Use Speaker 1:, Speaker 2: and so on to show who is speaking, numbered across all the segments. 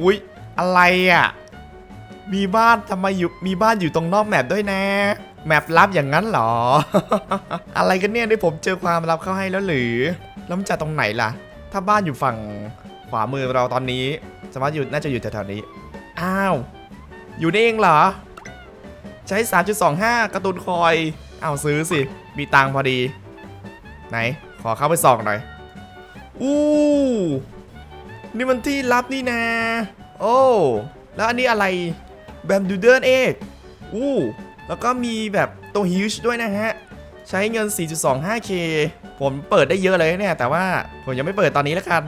Speaker 1: อุ๊ย อะไรอะ มีบ้านทำไมอยู่ มีบ้านอยู่ตรงนอกแมปด้วยนะ แมปลับอย่างนั้นเหรอ อะไรกันเนี่ยได้ผมเจอความลับเข้าให้แล้วหรือแล้วมันจะตรงไหนล่ะ ถ้าบ้านอยู่ฝั่งขวามือเราตอนนี้ สามารถอยู่น่าจะอยู่แถวๆนี้ อ้าว อยู่นี่เองเหรอ ใช้ 3.25 กร์ตูนคอย เอาซื้อสิ มีตังพอดี ไหน ขอเข้าไปส่องหน่อย อู้นี่มันที่ลับนี่นะโอ้แล้วอันนี้อะไรแบมดูเดินเอกอู้แล้วก็มีแบบตัวฮิวช์ด้วยนะฮะ ใช้เงิน 4.25k ผมเปิดได้เยอะเลยเนี่ย แต่ว่าผมยังไม่เปิดตอนนี้แล้วกัน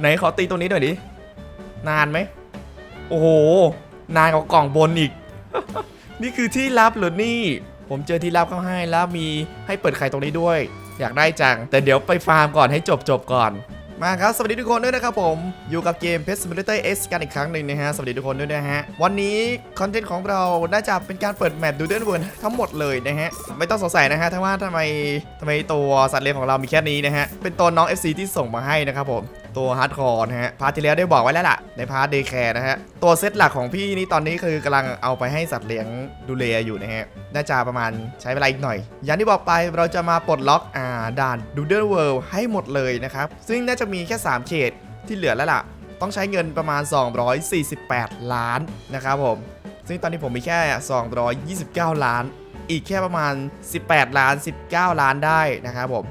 Speaker 1: ไหนขอตีตัวนี้หน่อยดิ นานไหม โอ้โห นานกว่ากล่องบนอีก นี่คือที่ลับหรือนี่ ผมเจอที่ลับเข้าให้แล้วมีให้เปิดไข่ตรงนี้ด้วย อยากได้จัง แต่เดี๋ยวไปฟาร์มก่อนให้จบจบก่อน มาครับ สวัสดีทุกคนด้วยนะครับผม อยู่กับเกม Pet Simulator X กันอีกครั้งหนึ่งนะฮะ สวัสดีทุกคนด้วยนะฮะ วันนี้คอนเทนต์ของเรา น่าจะเป็นการเปิดแมปดูเดนเวิร์นทั้งหมดเลยนะฮะ ไม่ต้องสงสัยนะฮะถ้าว่าทำไมทำไมตัวสัตว์เลี้ยงของเรามีแค่นี้นะฮะ เป็นตัวน้อง FC ที่ส่งมาให้นะครับผม ตัวฮาร์ดคอร์นะฮะ พาร์ทที่แล้วได้บอกไว้แล้วล่ะ ในพาร์ทเดย์แคร์นะฮะ ตัวเซตหลักของพี่นี่ตอนนี้คือกำลังเอาไปให้สัตว์เลี้ยงดูแลอยู่นะฮะ น่าจะประมาณใช้เวลาอีกหน่อย อย่างที่บอกไปเราจะมาปลดล็อกอ่าด่านดูเดอร์เวิลด์ให้หมดเลยนะครับ ซึ่งน่าจะมีแค่ 3 เขตที่เหลือแล้วล่ะ ต้องใช้เงินประมาณ 248 ล้านนะครับผม ซึ่งตอนนี้ผมมีแค่ 229 ล้าน อีกแค่ประมาณ 18 ล้าน 19 ล้านได้นะครับผม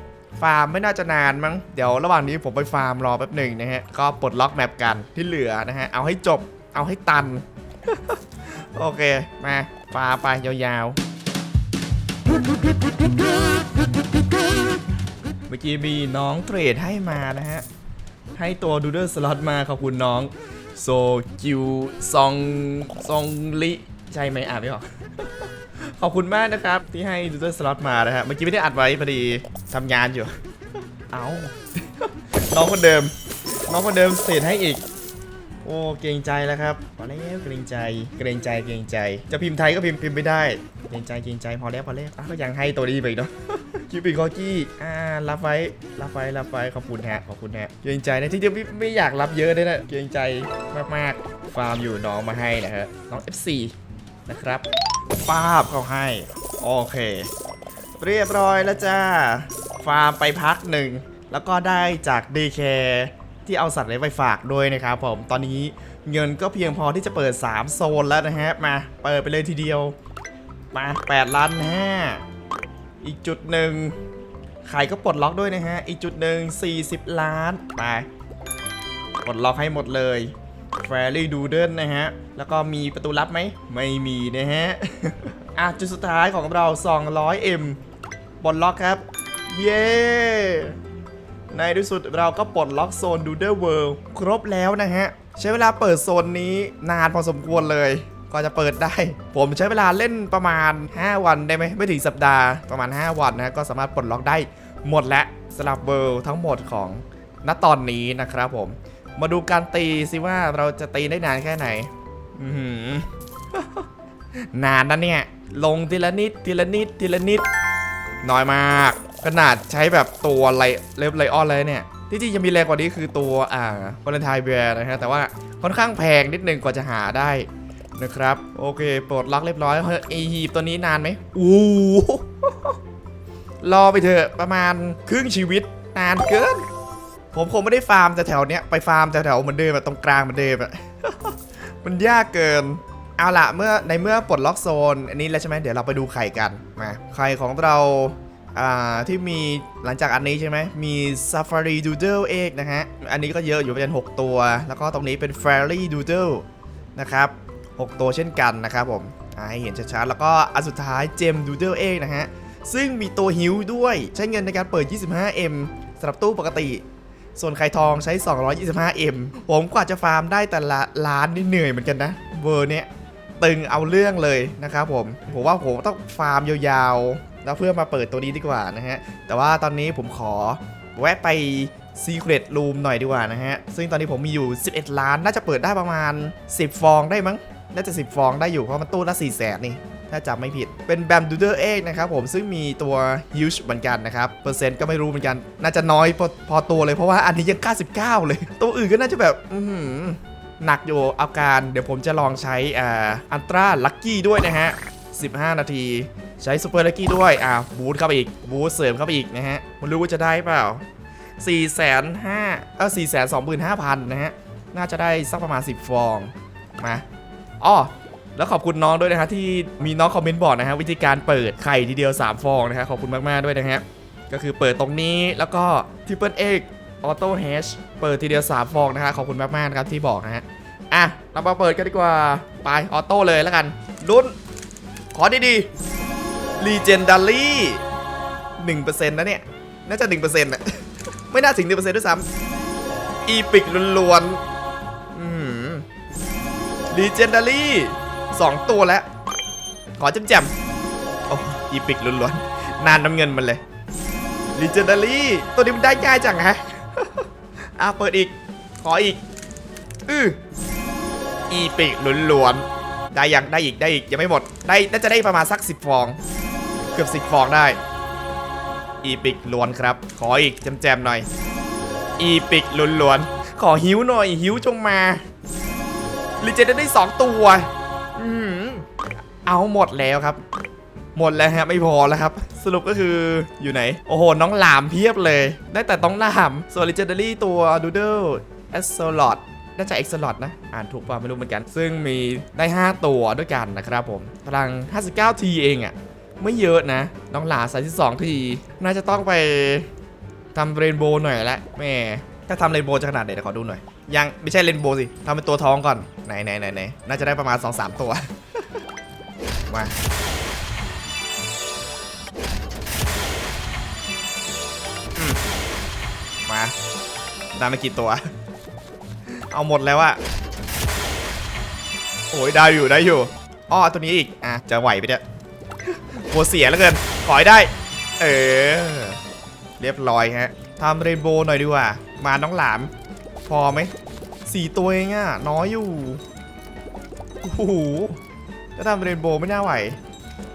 Speaker 1: ฟาร์มไม่น่าจะนานมั้ง เดี๋ยวระหว่างนี้ผมไปฟาร์มรอแป๊บหนึ่งนะฮะ ก็ปลดล็อกแมปกันที่เหลือนะฮะ เอาให้จบ เอาให้ตัน โอเค มาฟาร์ไปยาวๆ เมื่อกี้มีน้องเทรดให้มานะฮะ ให้ตัวดูเดอร์สล็อตมาขอบคุณน้อง โซจิวซองซองลิใช่ไหมอ่านไม่ออกขอบคุณมากนะครับ ที่ให้ดูเดอร์สล็อตมานะฮะ เมื่อกี้ไม่ได้อัดไว้พอดี ทำงานอยู่ เอาน้องคนเดิม น้องคนเดิมเศษให้อีก โอ้เกรงใจแล้วครับพอแล้วเกรงใจ เกรงใจเกรงใจ จะพิมพ์ไทยก็พิมพ์พิมพ์ไม่ได้ เกรงใจเกรงใจพอแล้วพอแล้วอะก็ยังให้ตัวนี้ไปอีกเนาะคิวปิดคอกี้อ่ารับไว้รับไว้รับไว้ขอบคุณฮะขอบคุณฮะเกรงใจนะที่จะไม่ไม่อยากรับเยอะเลยนะเกรงใจมากๆฟาร์มอยู่น้องมาให้นะฮะน้อง F4 นะครับป้าบเขาให้ โอเค เรียบร้อยแล้วจ้า ฟาร์มไปพักหนึ่ง แล้วก็ได้จาก DK ที่เอาสัตว์เลี้ยงไปฝากด้วยนะครับผม ตอนนี้เงินก็เพียงพอที่จะเปิด 3 โซนแล้วนะฮะ มาเปิดไปเลยทีเดียว มา 8 ล้านห้าอีกจุดหนึ่งไข่ก็ปลดล็อกด้วยนะฮะ อีกจุดหนึ่ง40 ล้านไปปลดล็อกให้หมดเลยแฟรี่ดูเดิลนะฮะ แล้วก็มีประตูลับไหม ไม่มีนะฮะ อะ จุดสุดท้ายของเรา 200M ปลดล็อกครับ เย้ในที่สุดเราก็ปลดล็อกโซนดูเดอร์เวิลด์ครบแล้วนะฮะ ใช้เวลาเปิดโซนนี้นานพอสมควรเลยก็จะเปิดได้ ผมใช้เวลาเล่นประมาณ 5 วันได้ไหมไม่ถึงสัปดาห์ประมาณ 5 วันนะก็สามารถปลดล็อกได้หมดแล้วสำหรับเวิลด์ทั้งหมดของณตอนนี้นะครับผม มาดูการตีสิว่าเราจะตีได้นานแค่ไหนนานนะเนี่ย ลงทีละนิดทีละนิดทีละนิด น้อยมาก ขนาดใช้แบบตัวไลเล็บไลออนเลยเนี่ยที่จริงยังมีแรงกว่านี้คือตัวอ่าวาเลนไทน์เบียร์นะฮะแต่ว่าค่อนข้างแพงนิดนึงกว่าจะหาได้นะครับ โอเคปลดล็อกเรียบร้อยเฮ้ยไอหีบตัวนี้นานไหมอู้รอไปเถอะประมาณครึ่งชีวิตนานเกิน ผมคงไม่ได้ฟาร์มแต่แถวเนี้ยไปฟาร์มแถวเหมือนเดิมอะตรงกลางเหมือนเดิมอะมันยากเกิน เอาละเมื่อในเมื่อปลดล็อกโซน อันนี้แล้วใช่ไหมเดี๋ยวเราไปดูไข่กันมาไข่ของเรา อ่าที่มีหลังจากอันนี้ใช่ไหมมี Safari Doodle Egg นะฮะ อันนี้ก็เยอะอยู่เป็น 6 ตัว แล้วก็ตรงนี้เป็น Fairy Doodle นะครับ 6 ตัวเช่นกันนะครับผมให้เห็นชัดๆ แล้วก็อันสุดท้าย Gem Doodle Egg นะฮะ ซึ่งมีตัวฮิวด้วย ใช้เงินในการเปิด 25M สำหรับตู้ปกติ ส่วนไข่ทองใช้ 225M ผมกว่าจะฟาร์มได้แต่ละล้านนี่เหนื่อยเหมือนกันนะ เวอร์เนี้ยตึงเอาเรื่องเลยนะครับผม ผมว่าผมต้องฟาร์มยาวๆ แล้วเพื่อมาเปิดตัวนี้ดีกว่านะฮะ แต่ว่าตอนนี้ผมขอแวะไป Secret Room หน่อยดีกว่านะฮะ ซึ่งตอนนี้ผมมีอยู่ 11 ล้าน น่าจะเปิดได้ประมาณ 10 ฟองได้มั้ง น่าจะ 10 ฟองได้อยู่ เพราะมันตู้ละ4แสนนี่ ถ้าจำไม่ผิด เป็นแบมดูเดอร์เอกนะครับผม ซึ่งมีตัวฮิวช์เหมือนกันนะครับ เปอร์เซ็นต์ก็ไม่รู้เหมือนกัน น่าจะน้อยพอพอตัวเลย เพราะว่าอันนี้ยัง 99 เลย ตัวอื่นก็น่าจะแบบ อืหนักอยู่เอาการ เดี๋ยวผมจะลองใช้อ่าอันตร้าลัคกี้ด้วยนะฮะ 15 นาที ใช้ซูเปอร์ลัคกี้ด้วย อ่าบูทเข้าไปอีก บูทเสริมเข้าไปอีกนะฮะไม่รู้ว่าจะได้เปล่า4 5 0 0 0เออ4 2 5 0 0 0นนะฮะ น่าจะได้สักประมาณ 10 ฟอง มาอ้อแล้วขอบคุณน้องด้วยนะฮะที่มีน้องคอมเมนต์บอกนะฮะวิธีการเปิดไข่ทีเดียว 3 ฟองนะฮะขอบคุณมากๆด้วยนะฮะก็คือเปิดตรงนี้แล้วก็ทิปเปิลเอ็กออโต้แฮชเปิดทีเดียว 3 ฟองนะฮะขอบคุณมากๆนะครับที่บอกนะฮะอะเรามาเปิดกันดีกว่าไปออโต้เลยแล้วกันลุ้นขอดีๆ Legendary 1%นะเนี่ย น่าจะ1%นต์ะไม่น่าถึง1%ด้วยซ้ำอีพิกล้วนๆอืม Legendary สองตัวแล้ว ขอจำจำโอ้อีพิกล้วนๆ นานน้ำเงินมันเลย Legendary ตัวนี้มันได้ง่ายจังฮะอะเปิดอีก ขออีก อืออีพิกล้วนๆได้ยังได้อีกได้อีกยังไม่หมดได้น่าจะได้ประมาณสัก10ฟอง เกือบ10ฟองได้ อีพิกล้วนครับ ขออีกแจมๆหน่อย อีพิกล้วนๆ ขอหิวหน่อยหิวจงมาลิเจนได้สองตัวอืมเอาหมดแล้วครับ หมดแล้วฮะไม่พอแล้วครับ สรุปก็คืออยู่ไหน โอ้โห น้องหลามเพียบเลย ได้แต่ต้องหลามส่วนลิเจนดารี่ตัวดูเดิลเอสโซลอดน่าจะเอ็กซ์ลอดนะ อ่านถูกป่ะไม่รู้เหมือนกัน ซึ่งมีได้ 5 ตัวด้วยกันนะครับผมพลัง 59 ทีเองอะ่ะ ไม่เยอะนะ น้องหลาใส่ที่2ที น่าจะต้องไปทำเรนโบว์หน่อยละแม่ถ้าทำเรนโบว์จะขนาดไหนเดี๋ยวขอดูหน่อย ยังไม่ใช่เรนโบว์สิทำเป็นตัวท้องก่อนไหนไหนไหนไหนน่าจะได้ประมาณ 2-3 ตัว มามมาได้มากี่ตัว เอาหมดแล้วอะโอ้ยได้อยู่ได้อยู่อ้อตัวนี้อีก อะ จะไหวไปเนี่ย กลัวเสียแล้วเกินขอให้ได้ เออ เรียบร้อยฮะทำเรนโบว์หน่อยดีกว่า มาน้องหลาม พอไหมสี่ตัวเองอะน้อยอยู่โอ้โหถ้าทำเรนโบว์ไม่น่าไหว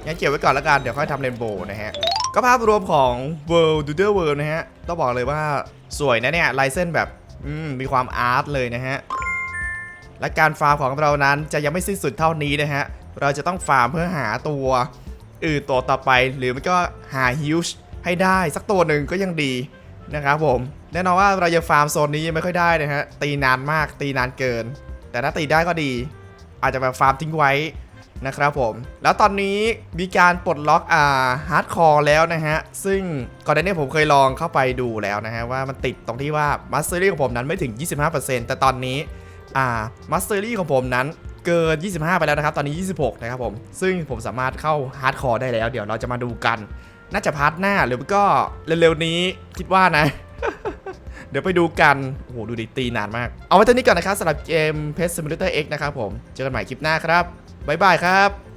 Speaker 1: งั้นเก็บไว้ก่อนละกัน เดี๋ยวค่อยทำเรนโบว์นะฮะ ก็ภาพรวมของ World d o o d l e World นะฮะ ต้องบอกเลยว่าสวยนะเนี่ยลายเส้นแบบมมีความอาร์ตเลยนะฮะ และการฟาร์มของเรานั้นจะยังไม่สิ้นสุดเท่านี้นะฮะ เราจะต้องฟาร์มเพื่อหาตัว อื่นตัวต่อไป หรือไม่ก็หาฮิวช์ให้ได้สักตัวหนึ่งก็ยังดีนะครับผมแน่นอนว่าเรายังฟาร์มโซนนี้ยังไม่ค่อยได้นะฮะตีนานมากตีนานเกิน แต่ถ้าตีได้ก็ดี อาจจะแบบฟาร์มทิ้งไว้นะครับผม แล้วตอนนี้มีการปลดล็อกอ่าฮาร์ดคอร์แล้วนะฮะ ซึ่งก่อนหน้านี้ผมเคยลองเข้าไปดูแล้วนะฮะ ว่ามันติดตรงที่ว่ามัสเตอรี่ของผมนั้นไม่ถึง 25%แต่ตอนนี้อ่ามัสเตอรี่ของผมนั้น เกิน 25 ไปแล้วนะครับ ตอนนี้ 26 นะครับผม ซึ่งผมสามารถเข้าฮาร์ดคอร์ได้แล้ว เดี๋ยวเราจะมาดูกัน น่าจะพาร์ทหน้าหรือก็เร็วๆนี้คิดว่านะ เดี๋ยวไปดูกัน โอ้โห ดูดิตีนานมาก เอาไว้เท่านี้ก่อนนะครับสำหรับเกม Pet Simulator X นะครับผม เจอกันใหม่คลิปหน้าครับ บ๊ายบายครับ